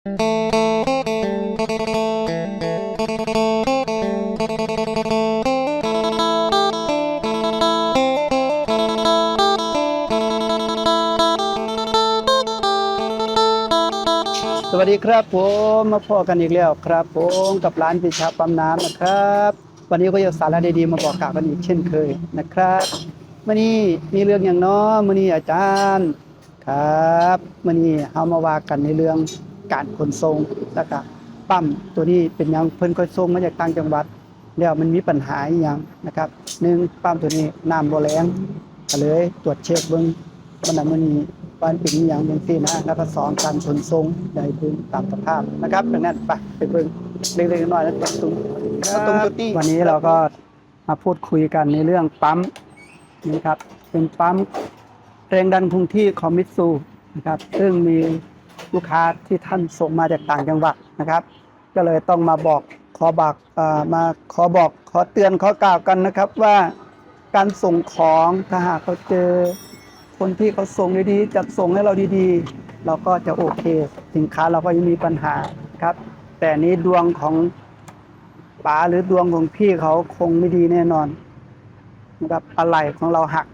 สวัสดีครับผมมาพ่อกันอีกแล้วครับผมกับร้านปิชาปั๊มน้ำนะครับ วันนี้ก็จะสาระดีๆมาบอกกล่าวกันอีกเช่นเคยนะครับมื่อนี้มีเรื่องอย่างน้อมื่อนี้อาจารย์ครับมื่อนี้เฮามาว่ากันในเรื่อง การขนส่งแล้วก็ปั๊มตัวนี้เป็นหยังเพิ่นก็ส่งมาจากต่างจังหวัด แล้วมันมีปัญหาอหย่างนะครับหนึ่งปั๊มตัวนี้น้ำบ่แรงก็เลยตรวจเช็คเบิ่งมันน่ะมันมีว่ามันเป็นอหย่างจังซี่นะแล้วก็สองการขนส่งได้เบิ่งตามสภาพนะครับดังนั้นไปไปเบิ่งเล็กๆน้อยๆแล้วตรงตรงตรงจุดนี้วันนี้เราก็มาพูดคุยกันในเรื่องปั๊มนี่ครับเป็นปั๊มแรงดันคงที่ของมิตซูนะครับซึ่งมี ลูกค้าที่ท่านส่งมาจากต่างจังหวัดนะครับ ก็เลยต้องมาบอกขอบอกมาขอบอกขอเตือนขอกล่าวกันนะครับว่าการส่งของถ้าหากเขาเจอคนที่เขาส่งดีๆจัดส่งให้เราดีๆ เราก็จะโอเค สินค้าเราก็ยังมีปัญหาครับ แต่นี้ดวงของป๋าหรือดวงของพี่เขาคงไม่ดีแน่นอนนะครับอะไรของเราหัก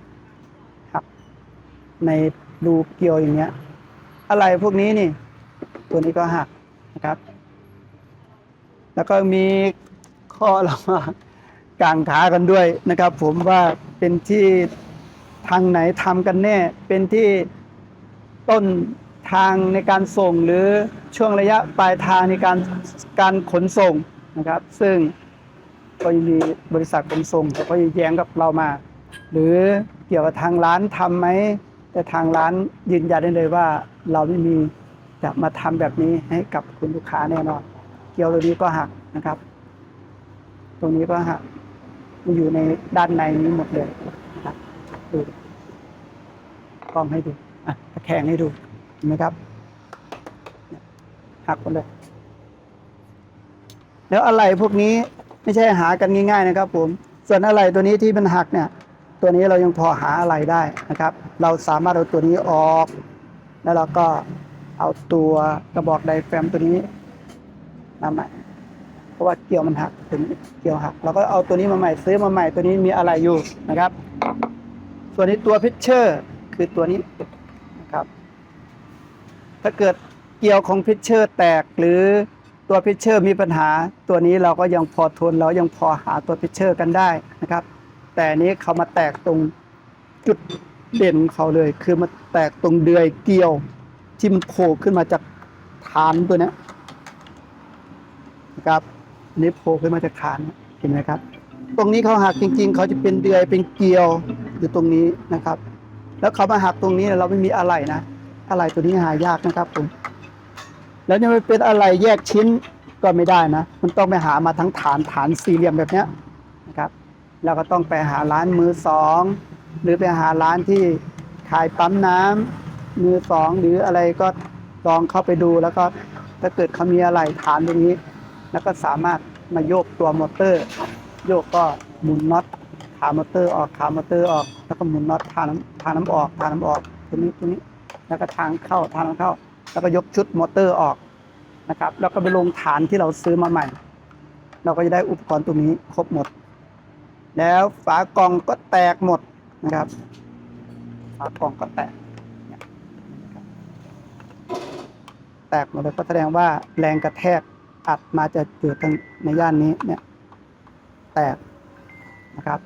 หักในรูเกลียวอย่างเงี้ย อะไรพวกนี้นี่ ตัวนี้ก็หักนะครับ แล้วก็มีข้อเรามากางขากันด้วยนะครับ ผมว่าเป็นที่ทางไหนทำกันแน่ เป็นที่ต้นทางในการส่งหรือช่วงระยะปลายทางในการการขนส่งนะครับ ซึ่งก็ยังมีบริษัทขนส่งเขาก็ยังแย้งกับเรามา หรือเกี่ยวกับทางร้านทำไหม แต่ทางร้านยืนยันได้เลยว่าเราไม่มีจะมาทำแบบนี้ให้กับคุณลูกค้าแน่นอน เกลียวตัวนี้ก็หักนะครับ ตรงนี้ก็หักมันอยู่ในด้านในนี้หมดเลยครับดูกล้องให้ดูอะตะแคงให้ดูเห็นไหมครับ หักหมดเลย แล้วอะไรพวกนี้ไม่ใช่หากันง่าย ๆ นะครับ ผม ส่วนอะไรตัวนี้ที่มันหักเนี่ย ตัวนี้เรายังพอหาอะไรได้นะครับ เราสามารถเอาตัวนี้ออก แล้วเราก็เอาตัวกระบอกไดแฟมตัวนี้มาใหม่ เพราะว่าเกลียวมันหักถึงเกลียวหัก เราก็เอาตัวนี้มาใหม่ซื้อมาใหม่ตัวนี้มีอะไรอยู่นะครับ ส่วนนี้ตัวพิชเชอร์คือตัวนี้นะครับ ถ้าเกิดเกลียวของพิชเชอร์แตกหรือตัวพิชเชอร์มีปัญหาตัวนี้เราก็ยังพอทนเรายังพอหาตัวพิชเชอร์กันได้นะครับ แต่อันนี้เขามาแตกตรงจุดเด่นของเขาเลย คือมาแตกตรงเดือยเกลียว ที่มันโผล่ขึ้นมาจากฐานตัวนี้นะครับอันนี้โผล่ขึ้นมาจากฐานเห็นไหมครับ ตรงนี้เขาหักจริง ๆ เขาจะเป็นเดือยเป็นเกลียวอยู่ตรงนี้นะครับ แล้วเขามาหักตรงนี้เราไม่มีอะไรนะอะไรตัวนี้หายากนะครับผมแล้วจะไม่เป็นอะไรแยกชิ้นก็ไม่ได้นะ มันต้องไปหามาทั้งฐานฐานสี่เหลี่ยมแบบเนี้ย เราก็ต้องไปหาร้านมือสองหรือไปหาร้านที่ขายปั๊มน้ำมือสองหรืออะไรก็ลองเข้าไปดูแล้วก็ถ้าเกิดเขามีอะไรฐานตรงนี้ แล้วก็สามารถมาโยกตัวมอเตอร์ โยกก็หมุนน็อตขามอเตอร์ออกขามอเตอร์ออก แล้วก็หมุนน็อตทาน้ำทาน้ำออกทาน้ำออกตัวนี้ตัวนี้ แล้วก็ทางเข้าทางเข้า แล้วก็ยกชุดมอเตอร์ออกนะครับ แล้วก็ไปลงฐานที่เราซื้อมาใหม่ เราก็จะได้อุปกรณ์ตรงนี้ครบหมด แล้วฝากล่องก็แตกหมดนะครับ ฝากล่องก็แตก แตกหมดเลยก็แสดงว่าแรงกระแทกอัดมาจะเกิดทางในย่านนี้เนี่ย แตกนะครับ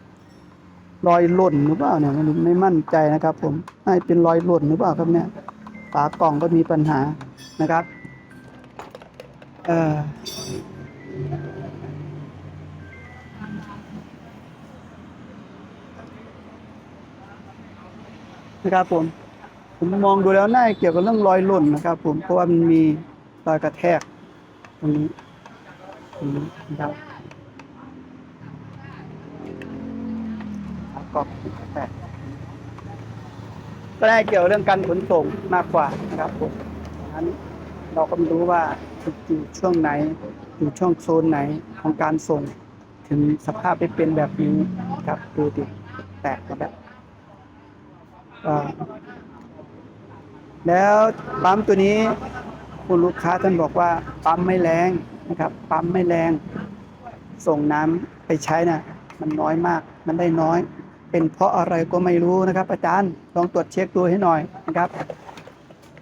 รอยหล่นหรือเปล่าเนี่ยไม่มั่นใจนะครับ ผมน่าจะเป็นรอยหล่นหรือเปล่าครับเนี่ย ฝากล่องก็มีปัญหานะครับ เอ่อ นะครับผมผมมองดูแล้วน่าเกี่ยวกับเรื่องรอยหล่นนะครับ ผมเพราะว่ามันมีรอยกระแทกตรงนี้ตรงนี้นะครับแล้วก็กระแทกก็ได้เกี่ยวเรื่องการขนส่งมากกว่านะครับผมดังนั้นเราก็ไม่รู้ว่าอยู่ช่วงไหนอยู่ช่วงโซนไหนของการส่ง ถึงสภาพไปเป็นแบบนี้นะครับดูดิแตกแบบ แล้วปั๊มตัวนี้คุณลูกค้าท่านบอกว่าปั๊มไม่แรงนะครับ ปั๊มไม่แรง ส่งน้ำไปใช้น่ะ มันน้อยมาก มันได้น้อย เป็นเพราะอะไรก็ไม่รู้นะครับ อาจารย์ลองตรวจเช็คดูให้หน่อยนะครับ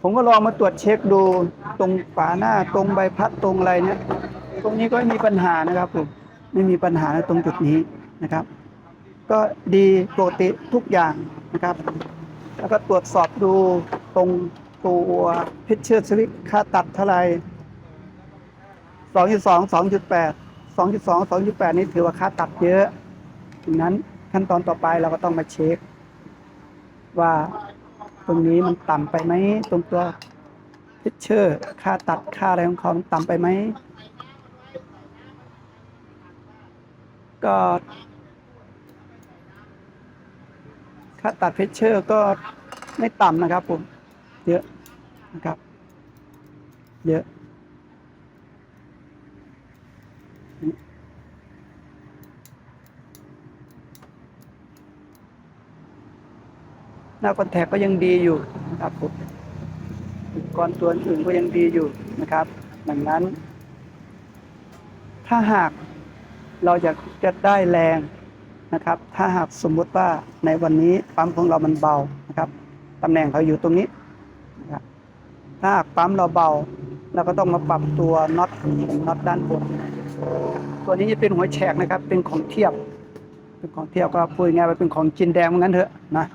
ผมก็ลองมาตรวจเช็คดูตรงฝาหน้าตรงใบพัดตรงอะไรเนี่ยตรงนี้ก็ไม่มีปัญหานะครับผมไม่มีปัญหาในตรงจุดนี้นะครับ ก็ดีปกติทุกอย่างนะครับ แล้วก็ตรวจสอบดูตรงตัวพิชเชอร์สวิตค่าตัดเท่าไหร่สองจุดสองสองจุดแปดสองจุดสองสองจุดแปดนี่ถือว่าค่าตัดเยอะดังนั้นขั้นตอนต่อไปเราก็ต้องมาเช็ค ว่าตรงนี้มันต่ำไปไหมตรงตัวพิชเชอร์ ค่าตัดค่าอะไรของเขามันต่ำไปไหมก็ ค่าตัดเพชเชอร์ก็ไม่ต่ำนะครับผมเยอะนะครับ เยอะหน้าคอนแทคก็ยังดีอยู่นะครับผมอุปกรณ์ตัวอื่นก็ยังดีอยู่นะครับ ดังนั้น ถ้าหากเราอยากจะได้แรง นะครับ ถ้าหากสมมุติว่าในวันนี้ปั๊มของเรามันเบานะครับตำแหน่งเขาอยู่ตรงนี้นะครับถ้าหากปั๊มเราเบาเราก็ต้องมาปรับตัวน็อตน็อตด้านบน ตัวนี้จะเป็นหัวแฉกนะครับ เป็นของเทียบ เป็นของเทียบก็พูดง่ายๆว่าเป็นของจินแดงเหมือนกันเถอะนะ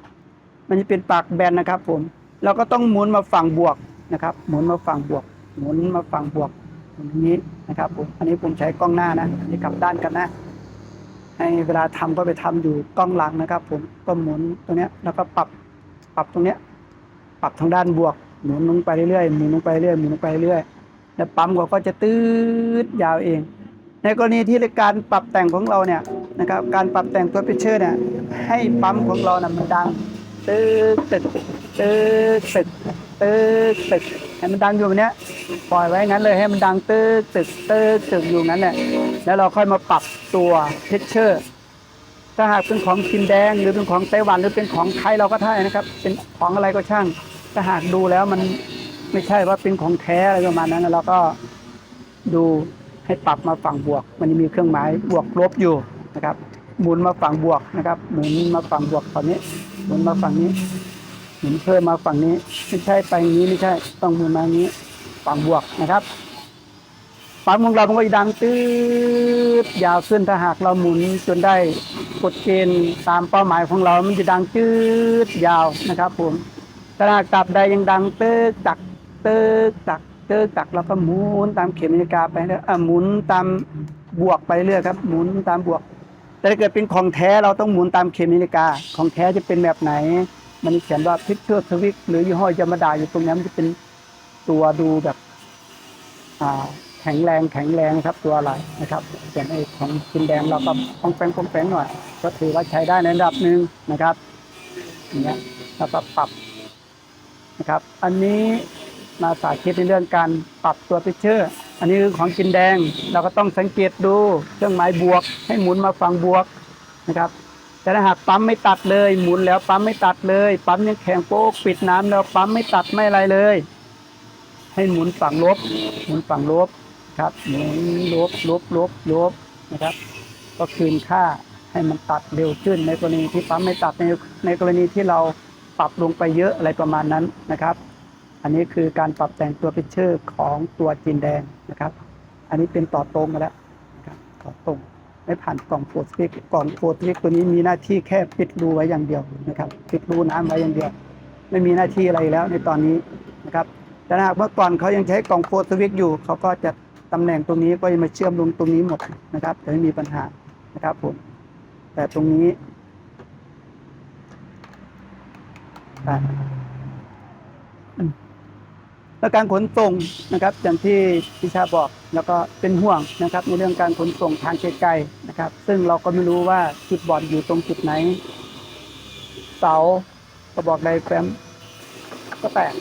มันจะเป็นปากแบนนะครับ ผม เราก็ต้องหมุนมาฝั่งบวกนะครับ หมุนมาฝั่งบวก หมุนมาฝั่งบวกอย่างนี้นะครับผม อันนี้ผมใช้กล้องหน้านะอันนี่กลับด้านกันนะ เวลาทำก็ไปทำอยู่กล้องหลังนะครับ ผมก็หมุนตรงเนี้ยแล้วก็ปรับปรับตรงเนี้ย ปรับทางด้านบวกหมุนลงไปเรื่อยๆหมุนลงไปเรื่อยๆหมุนลงไปเรื่อยๆแล้วปั๊มก็จะตืดยาวเอง ในกรณีที่การปรับแต่งของเราเนี่ยนะครับการปรับแต่งตัวพิเชอร์เนี่ยให้ปั๊มของเรานะมันดังตึกตึกตึกตึกตึกตึกให้มันดังอยู่แบบนี้ปล่อยไว้งั้นเลยให้มันดังตึกตึกตึกตึกอยู่งั้นแหละ แล้วเราค่อยมาปรับตัวพิเชอร์ถ้าหากเป็นของกินแดง หรือเป็นของไต้หวันหรือเป็นของไทยเราก็ได้นะครับ เป็นของอะไรก็ช่าง ถ้าหากดูแล้วมันไม่ใช่ว่าเป็นของแท้อะไรประมาณนั้นเราก็ดูให้ปรับมาฝั่งบวก มันจะมีเครื่องหมายบวกลบอยู่นะครับ หมุนมาฝั่งบวกนะครับ หมุนมาฝั่งบวกฝั่งนี้ หมุนมาฝั่งนี้ หมุนเพิ่มมาฝั่งนี้ ไม่ใช่ไปอย่างนี้ไม่ใช่ ต้องหมุนมาอย่างนี้ ฝั่งบวกนะครับ ปั๊มของเรามันก็ดังตืดยาวขึ้นถ้าหากเราหมุนจนได้กฎเกณฑ์ตามเป้าหมายของเรา มันจะดังตืดยาวนะครับ ผมถ้าหากตับใดยังดังเติกตักเติกตักเติกตักเราก็หมุนตามเข็มนาฬิกาไปเรื่อยอะหมุนตามบวกไปเรื่อยครับ หมุนตามบวก แต่ถ้าเกิดเป็นของแท้เราต้องหมุนตามเข็มนาฬิกา ของแท้จะเป็นแบบไหน มันเขียนว่าพิ c เ u อร์สวิกหรือยี่ห้อยามาดาอยู่ตรงนี้มันจะเป็นตัวดูแบบอ่า แข็งแรงแข็งแรงครับตัวอะไรนะครับส่วนไอ้ของกินแดงเราก็ป้องแป้งป้องแป้งหน่อย ก็ถือว่าใช้ได้ในระดับหนึ่งนะครับอย่างเงี้ยแล้วก็ปรับนะครับ อันนี้มาสาธิตในเรื่องการปรับตัวพิเชอร์ อันนี้คือของกินแดง เราก็ต้องสังเกตดูเครื่องหมายบวก ให้หมุนมาฝั่งบวกนะครับ แต่ถ้าหากปั๊มไม่ตัดเลย หมุนแล้วปั๊มไม่ตัดเลย ปั๊มยังแข็งโป๊กปิดน้ำแล้วปั๊มไม่ตัดไม่อะไรเลย ให้หมุนฝั่งลบ หมุนฝั่งลบ ครับหมุนลบลบลบลบนะครับ ก็คืนค่าให้มันตัดเร็วขึ้น ในกรณีที่ปั๊มไม่ตัดในในกรณีที่เราปรับลงไปเยอะอะไรประมาณนั้นนะครับ อันนี้คือการปรับแต่งตัวพิเชอร์ของตัวจีนแดงนะครับ อันนี้เป็นต่อตรงมาแล้วนะครับต่อตรงไม่ผ่านกล่องโฟร์สติกกล่องโฟร์สติกตัวนี้มีหน้าที่แค่ปิดรูไว้อย่างเดียวนะครับ ปิดรูน้ำไว้อย่างเดียว ไม่มีหน้าที่อะไรแล้วในตอนนี้นะครับแต่หากเมื่อก่อนเขายังใช้กล่องโฟร์สวิกอยู่เขาก็จะ ตำแหน่งตรงนี้ก็จะมาเชื่อมลงตรงนี้หมดนะครับจะไม่มีปัญหานะครับผมแต่ตรงนี้อะแล้วการขนส่งนะครับอย่างที่พิชาบอกแล้วก็เป็นห่วงนะครับ ในเรื่องการขนส่งทางไกลๆนะครับ ซึ่งเราก็ไม่รู้ว่าจุดบอดอยู่ตรงจุดไหน เสากระบอกไดแฟมก็แตก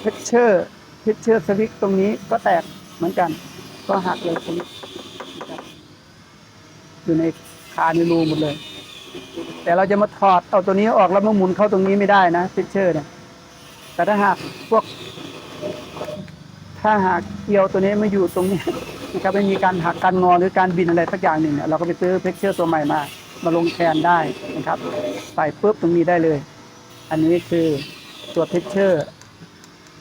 เพชเชอร์ เพชเชอร์สวิกตรงนี้ก็แตกเหมือนกัน ก็หักเลยตรงนี้อยู่ในคาในรูหมดเลย แต่เราจะมาถอดเอาตัวนี้ออกแล้วมาหมุนเข้าตรงนี้ไม่ได้นะเพชเชอร์เนี่ยแต่ถ้าหากพวก ถ้าหากเกลียวตัวนี้ไม่อยู่ตรงนี้นะครับไม่มีการหักการงอหรือการบินอะไรสักอย่างหนึ่งเนี่ยเราก็ไปซื้อเพ x เชอร์ตัวใหม่มามาลงแทนได้นะครับ ใส่ปุ๊บตรงนี้ได้เลย อันนี้คือตัวเพ x เชอร์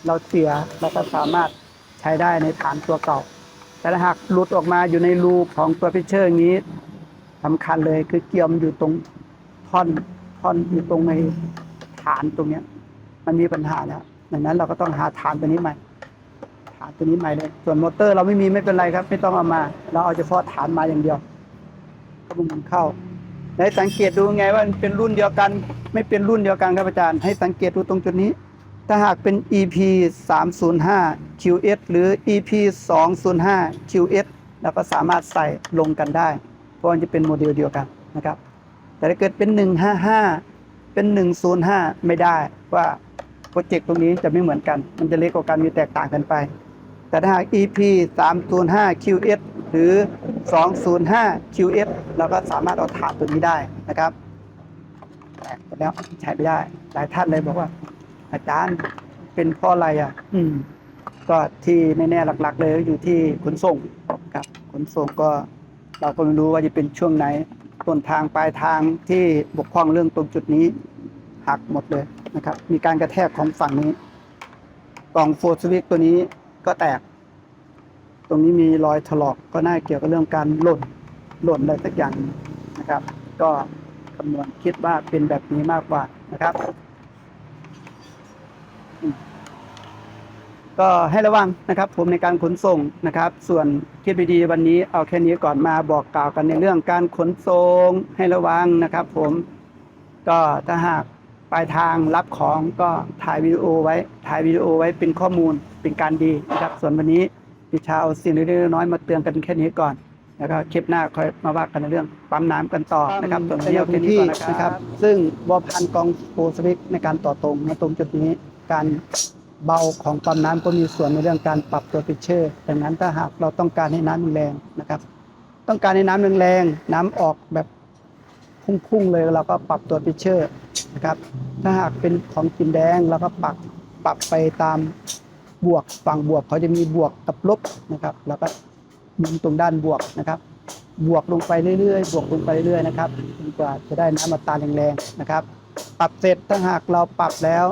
เราเสียเราก็สามารถใช้ได้ในฐานตัวเก่า แต่ถ้าหากหลุดออกมาอยู่ในรูของตัวพ x เชอร์อย่างนี้สำคัญเลยคือเกี่ยมันอยู่ตรงท่อนท่อนอยู่ตรงในฐานตรงเนี้ย มันมีปัญหาแล้วดังนั้นเราก็ต้องหาฐานตัวนี้ใหม่ ฐานตัวนี้ใหม่เลยส่วนมอเตอร์เราไม่มีไม่เป็นไรครับ ไม่ต้องเอามา เราเอาเฉพาะฐานมาอย่างเดียวก็บุงเข้าให้สังเกตดูไงว่ามันเป็นรุ่นเดียวกัน ไม่เป็นรุ่นเดียวกันครับอาจารย์ ให้สังเกตดูตรงจุดนี้ ถ้าหากเป็น EP 305 QS หรือ EP 205 QS เราก็สามารถใส่ลงกันได้ เพราะมันจะเป็นโมเดลเดียวกันนะครับ แต่ถ้าเกิดเป็น 155 เป็น 105 ไม่ได้ว่าโปรเจกต์ตรงนี้จะไม่เหมือนกัน มันจะเล็กกว่ากันมีแตกต่างกันไป แต่ถ้าหาก EP 305 QS หรือ 205 QS เราก็สามารถเอาถาดตัวนี้ได้นะครับแตกไปแล้วใช้ไม่ได้ หลายท่านเลยบอกว่า อาจารย์เป็นเพราะอะไรอะ อืม ก็ที่แน่ๆหลัก ๆ เลยอยู่ที่ขนส่งครับ ขนส่งก็ เราก็ไม่รู้ว่าจะเป็นช่วงไหนต้นทางปลายทางที่บกพร่องเรื่องตรงจุดนี้หักหมดเลยนะครับ มีการกระแทกของฝั่งนี้กล่องโฟร์สวิกตัวนี้ก็แตก ตรงนี้มีรอยถลอกก็น่าเกี่ยวกับเรื่องการหล่นหล่นอะไรสักอย่างนะครับ ก็คำนวณคิดว่าเป็นแบบนี้มากกว่านะครับ ก็ให้ระวังนะครับผมในการขนส่งนะครับ ส่วนคิดไปดีวันนี้เอาแค่นี้ก่อนมาบอกกล่าวกันในเรื่องการขนส่งให้ระวังนะครับ ผมก็ถ้าหากปลายทางรับของก็ถ่ายวิดีโอไว้ ถ่ายวิดีโอไว้เป็นข้อมูลเป็นการดีนะครับ ส่วนวันนี้พิชาเอาสิ่งเล็กๆน้อยๆมาเตือนกันแค่นี้ก่อนแล้วก็คลิปหน้าค่อยมาว่ากันในเรื่องปั๊มน้ำกันต่อนะครับส่วนวันนี้เอาแค่นี้ก่อนนะครับ ซึ่งบอพันกองโฟสวิกในการต่อตรงในตรงจุดนี้ การเบาของปั๊มน้ำก็มีส่วนในเรื่องการปรับตัวพิเชอร์ดังนั้นถ้าหากเราต้องการให้น้ำแรงนะครับ ต้องการให้น้ำแรงๆน้ำออกแบบพุ่งๆเลยเราก็ปรับตัวพิเชอร์นะครับถ้าหากเป็นของกินแดงเราก็ปรับปรับไปตามบวกฝั่งบวกเขาจะมีบวกกับลบนะครับ แล้วก็หมุนตรงด้านบวกนะครับ บวกลงไปเรื่อยๆ บวกลงไปเรื่อยๆนะครับจนกว่าจะได้น้ำมาตาแรงๆนะครับ ปรับเสร็จถ้าหากเราปรับแล้ว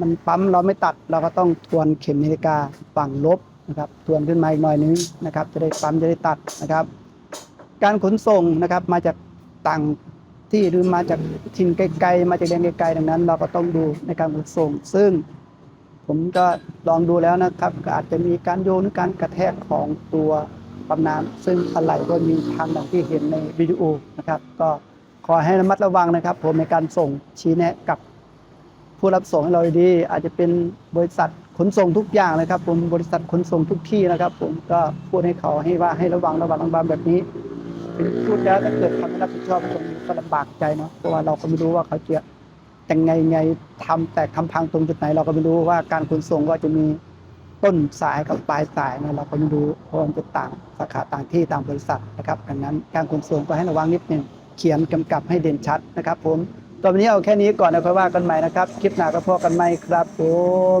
มันปั๊มเราไม่ตัดเราก็ต้องทวนเข็มนาฬิกาฝั่งลบนะครับทวนขึ้นมาอีกหน่อยนึงนะครับ จะได้ปั๊มจะได้ตัดนะครับ การขนส่งนะครับมาจากต่างที่หรือมาจากถิ่นไกลๆ มาจากแดนไกลๆดังนั้น เราก็ต้องดูในการขนส่ง ซึ่งผมก็ลองดูแล้วนะครับก็อาจจะมีการโยนหรือการกระแทกของตัวปั๊มน้ำซึ่งอะไรก็มีทางดังที่เห็นในวิดีโอนะครับ ก็ขอให้ระมัดระวังนะครับ ผมในการส่งชี้แนะกับ ผู้รับส่งให้เราดี อาจจะเป็นบริษัทขนส่งทุกอย่างเลยครับ ผมบริษัทขนส่งทุกที่นะครับ ผมก็พูดให้เขาให้ว่าให้ระวังระวังระวังแบบนี้เป็นพูดแล้วถ้าเกิดเขาไม่รับผิดชอบตรงนี้ก็ลำบากใจเนาะเพราะว่าเราก็ไม่รู้ว่าเขาจะแต่งไงไงทำแต่คำพังตรงจุดไหน เราก็ไม่รู้ว่าการขนส่งก็จะมีต้นสายกับปลายสายนะเราก็ไม่รู้เพราะมันจะต่างสาขาต่างที่ต่างบริษัทนะครับดังนั้นการขนส่งก็ให้ระวังนิดนึงเขียนกำกับให้เด่นชัดนะครับ ผม ตอนนี้เอาแค่นี้ก่อนนะค่อยว่ากันใหม่นะครับ คลิปหน้าก็พอกันใหม่ครับผม